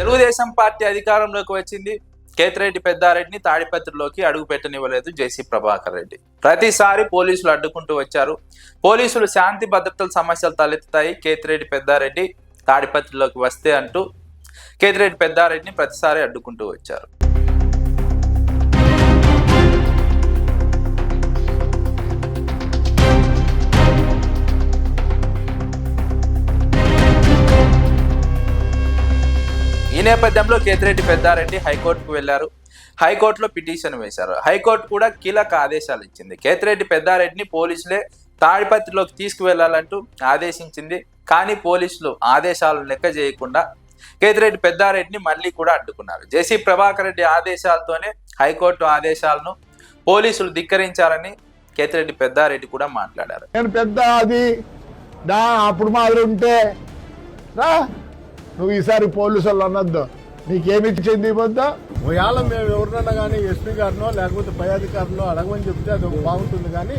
Telugu Desam party అధికారంలోకి వచ్చింది. కేతిరెడ్డి పెద్దారెడ్డిని తాడిపత్రిలోకి అడుగు పెట్టనివ్వలేదు జేసీ ప్రభాకర్ రెడ్డి. ప్రతిసారి పోలీసులు అడ్డుకుంటూ వచ్చారు. పోలీసులు శాంతి భద్రతల సమస్యలు తలెత్తుతాయి. కేతిరెడ్డి పెద్దారెడ్డి తాడిపత్రిలోకి వస్తే అంటూ కేతిరెడ్డి పెద్దారెడ్డిని ప్రతిసారి అడ్డుకుంటూ వచ్చారు. ఈ నేపథ్యంలో కేతిరెడ్డి పెద్దారెడ్డి హైకోర్టుకు వెళ్ళారు హైకోర్టులో పిటిషన్ వేశారు. హైకోర్టు కూడా కీలక ఆదేశాలు ఇచ్చింది. కేతిరెడ్డి పెద్దారెడ్డిని పోలీసులే తాడిపత్రిలోకి తీసుకువెళ్ళాలంటూ ఆదేశించింది. కానీ పోలీసులు ఆదేశాలను లెక్క చేయకుండా కేతిరెడ్డి పెద్దారెడ్డిని మళ్ళీ కూడా అడ్డుకున్నారు. జేసీ ప్రభాకర్ రెడ్డి ఆదేశాలతోనే హైకోర్టు ఆదేశాలను పోలీసులు ధిక్కరించారని కేతిరెడ్డి పెద్దారెడ్డి కూడా మాట్లాడారు. నేను పెద్ద అది అప్పుడు మాదిరి ఉంటే నువ్వు ఈసారి పోలీసు వాళ్ళు అనొద్దు. నీకేమి చెంది పొద్దు ఒకవేళ మేము ఎవరినన్నా కానీ ఎస్పీ గారినో లేకపోతే పై అధికారులు అడగమని చెప్తే అది బాగుంటుంది కానీ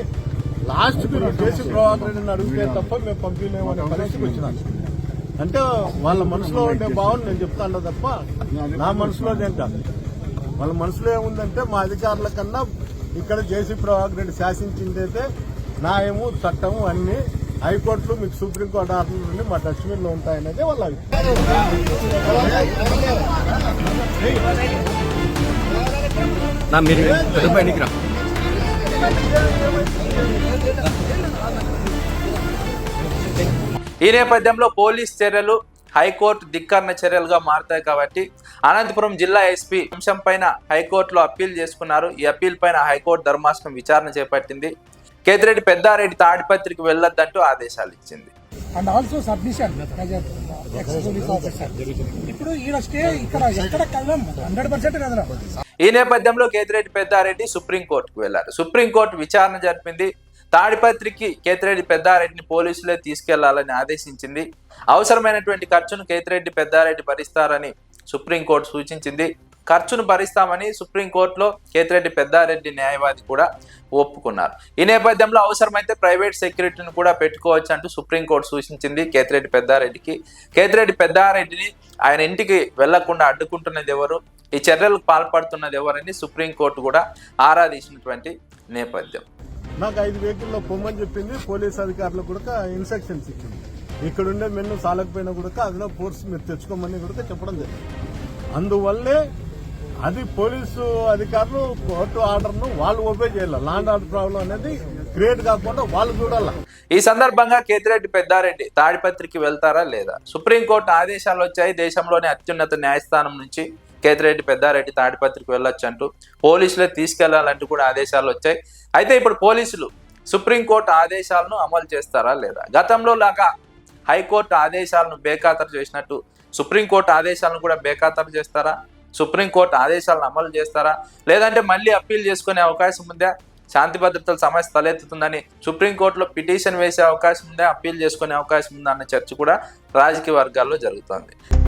లాస్ట్ మీరు చేసి ప్రభాకర్ రెడ్డిని అడిగితే తప్ప మేము పంపించలేమనే పరిస్థితికి వచ్చినాం. అంటే వాళ్ళ మనసులో ఉండే భావన నేను చెప్తాను తప్ప నా మనసులో ఏంట? వాళ్ళ మనసులో ఏముందంటే మా అధికారుల కన్నా ఇక్కడ జేసీ ప్రభాకర్ రెడ్డి శాసించిందైతే న్యాయము చట్టము అన్నీ హైకోర్టులు మీకు సుప్రీంకోర్టు ఆర్డర్లు నుండి మా డస్ట్బిన్లో ఉంటాయనేది వాళ్ళ మీరు రా. ఈ నేపథ్యంలో పోలీస్ చర్యలు హైకోర్టు ధిక్కరణ చర్యలుగా మారుతాయి కాబట్టి అనంతపురం జిల్లా ఎస్పీ అంశం పైన హైకోర్టులో అప్పీల్ చేసుకున్నారు. ఈ అప్పీల్ పైన హైకోర్టు ధర్మాసనం విచారణ చేపట్టింది. కేతిరెడ్డి పెద్దారెడ్డి తాడిపత్రికి వెళ్ళొద్దంటూ ఆదేశాలు ఇచ్చింది. అండ్ ఆల్సో సబ్మిషన్ ఇప్పుడు స్టే ఇక్కడ ఎక్కడ హండ్రెడ్ పర్సెంట్ కదరా ఈ నేపథ్యంలో కేతిరెడ్డి పెద్దారెడ్డి సుప్రీంకోర్టుకు వెళ్ళారు సుప్రీంకోర్టు విచారణ జరిపింది. తాడిపత్రికి కేతిరెడ్డి పెద్దారెడ్డిని పోలీసులే తీసుకెళ్ళాలని ఆదేశించింది. అవసరమైనటువంటి ఖర్చును కేతిరెడ్డి పెద్దారెడ్డి భరిస్తారని సుప్రీంకోర్టు సూచించింది. ఖర్చును భరిస్తామని సుప్రీంకోర్టులో కేతిరెడ్డి పెద్దారెడ్డి న్యాయవాది కూడా ఒప్పుకున్నారు. ఈ నేపథ్యంలో అవసరమైతే ప్రైవేట్ సెక్యూరిటీని కూడా పెట్టుకోవచ్చు అంటూ సుప్రీంకోర్టు సూచించింది కేతిరెడ్డి పెద్దారెడ్డికి. కేతిరెడ్డి పెద్దారెడ్డిని ఆయన ఇంటికి వెళ్ళకుండా అడ్డుకుంటున్నది ఎవరు? ఈ చర్యలకు పాల్పడుతున్నది ఎవరని సుప్రీంకోర్టు కూడా ఆరాధించినటువంటి నేపథ్యం. నాకు ఐదు వెహికల్లో పొమ్మని చెప్పింది పోలీస్ అధికారులకు కూడా ఇన్స్ట్రక్షన్స్ ఇచ్చింది. ఇక్కడ ఉండే మెన్ను సాలకపోయినా కూడా అదిలో ఫోర్స్ మీరు తెచ్చుకోమని కూడా చెప్పడం జరిగింది. అందువల్లే అది పోలీసు అధికారులు కోర్టు ఆర్డర్ను వాళ్ళు ఒబే చేయాలి. లాండ్ ఆర్డర్ ప్రాబ్లం అనేది క్రియేట్ కాకుండా వాళ్ళు చూడాలి. ఈ సందర్భంగా కేతిరెడ్డి పెద్దారెడ్డి తాడిపత్రికి వెళ్తారా లేదా? సుప్రీంకోర్టు ఆదేశాలు వచ్చాయి. దేశంలోని అత్యున్నత న్యాయస్థానం నుంచి కేతిరెడ్డి పెద్దారెడ్డి తాడిపత్రికి వెళ్ళొచ్చు అంటూ పోలీసులే తీసుకెళ్ళాలంటూ కూడా ఆదేశాలు వచ్చాయి. అయితే ఇప్పుడు పోలీసులు సుప్రీంకోర్టు ఆదేశాలను అమలు చేస్తారా లేదా? గతంలో లాగా హైకోర్టు ఆదేశాలను బేఖాతరు చేసినట్టు సుప్రీంకోర్టు ఆదేశాలను కూడా బేఖాతరు చేస్తారా? సుప్రీంకోర్టు ఆదేశాలను అమలు చేస్తారా? లేదంటే మళ్ళీ అప్పీల్ చేసుకునే అవకాశం ఉందా? శాంతి భద్రతల సమస్య తలెత్తుతుందని సుప్రీంకోర్టులో పిటిషన్ వేసే అవకాశం ఉందా? అప్పీల్ చేసుకునే అవకాశం ఉందా? అన్న చర్చ కూడా రాజకీయ వర్గాల్లో జరుగుతోంది.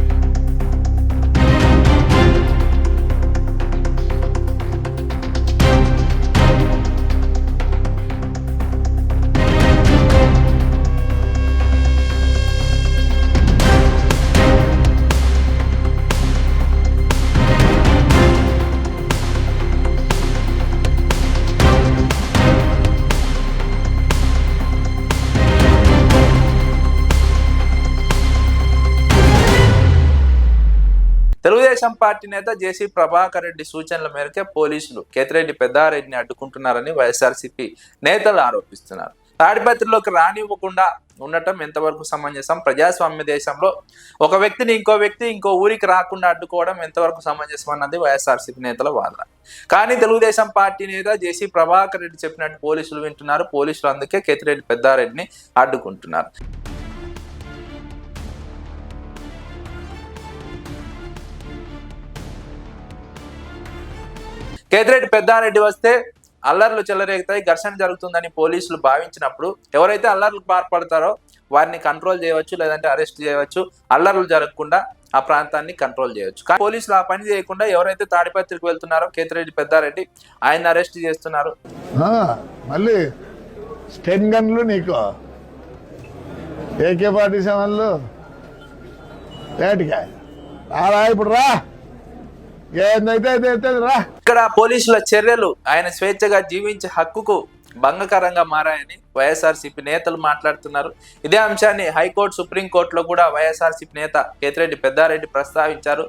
తెలుగుదేశం పార్టీ నేత జేసీ ప్రభాకర్ రెడ్డి సూచనల మేరకే పోలీసులు కేతిరెడ్డి పెద్దారెడ్డిని అడ్డుకుంటున్నారని వైఎస్ఆర్సీపీ నేతలు ఆరోపిస్తున్నారు. తాడిపత్రిలోకి రానివ్వకుండా ఉండటం ఎంతవరకు సమంజసం? ప్రజాస్వామ్య దేశంలో ఒక వ్యక్తిని ఇంకో వ్యక్తి ఇంకో ఊరికి రాకుండా అడ్డుకోవడం ఎంతవరకు సమంజసం అన్నది వైఎస్ఆర్సీపీ నేతల వాదన. కానీ తెలుగుదేశం పార్టీ నేత జేసీ ప్రభాకర్ రెడ్డి చెప్పినట్టు పోలీసులు వింటున్నారు. పోలీసులు అందుకే కేతిరెడ్డి పెద్దారెడ్డిని అడ్డుకుంటున్నారు. కేతిరెడ్డి పెద్దారెడ్డి వస్తే అల్లర్లు చెలరేగుతాయి ఘర్షణ జరుగుతుందని పోలీసులు భావించినప్పుడు ఎవరైతే అల్లర్లు పాల్పడతారో వారిని కంట్రోల్ చేయవచ్చు లేదంటే అరెస్ట్ చేయవచ్చు. అల్లర్లు జరగకుండా ఆ ప్రాంతాన్ని కంట్రోల్ చేయవచ్చు. కానీ పోలీసులు ఆ పని చేయకుండా ఎవరైతే తాడిపత్రికి వెళ్తున్నారో కేతిరెడ్డి పెద్దారెడ్డి ఆయన అరెస్ట్ చేస్తున్నారు. మళ్ళీ స్టెన్ గన్లు నీకు. ఏకే పార్టీ సెవెన్లు. ఇప్పుడు రా ఏందైతే అయితే అయితే రా ఇక్కడ పోలీసుల చర్యలు ఆయన స్వేచ్ఛగా జీవించే హక్కుకు భంగకరంగా మారాయని వైఎస్ఆర్సీపీ నేతలు మాట్లాడుతున్నారు. ఇదే అంశాన్ని హైకోర్టు సుప్రీంకోర్టులో కూడా వైఎస్ఆర్సీపీ నేత కేతిరెడ్డి పెద్దారెడ్డి ప్రస్తావించారు.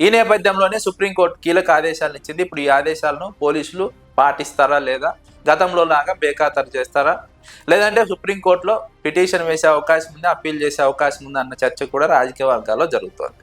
ఈ నేపథ్యంలోనే సుప్రీంకోర్టు కీలక ఆదేశాలు ఇచ్చింది. ఇప్పుడు ఈ ఆదేశాలను పోలీసులు పాటిస్తారా లేదా? గతంలో లాగా బేఖాతరు చేస్తారా? లేదంటే సుప్రీంకోర్టులో పిటిషన్ వేసే అవకాశం ఉంది అప్పీల్ చేసే అవకాశం ఉంది అన్న చర్చ కూడా రాజకీయ వర్గాల్లో జరుగుతోంది.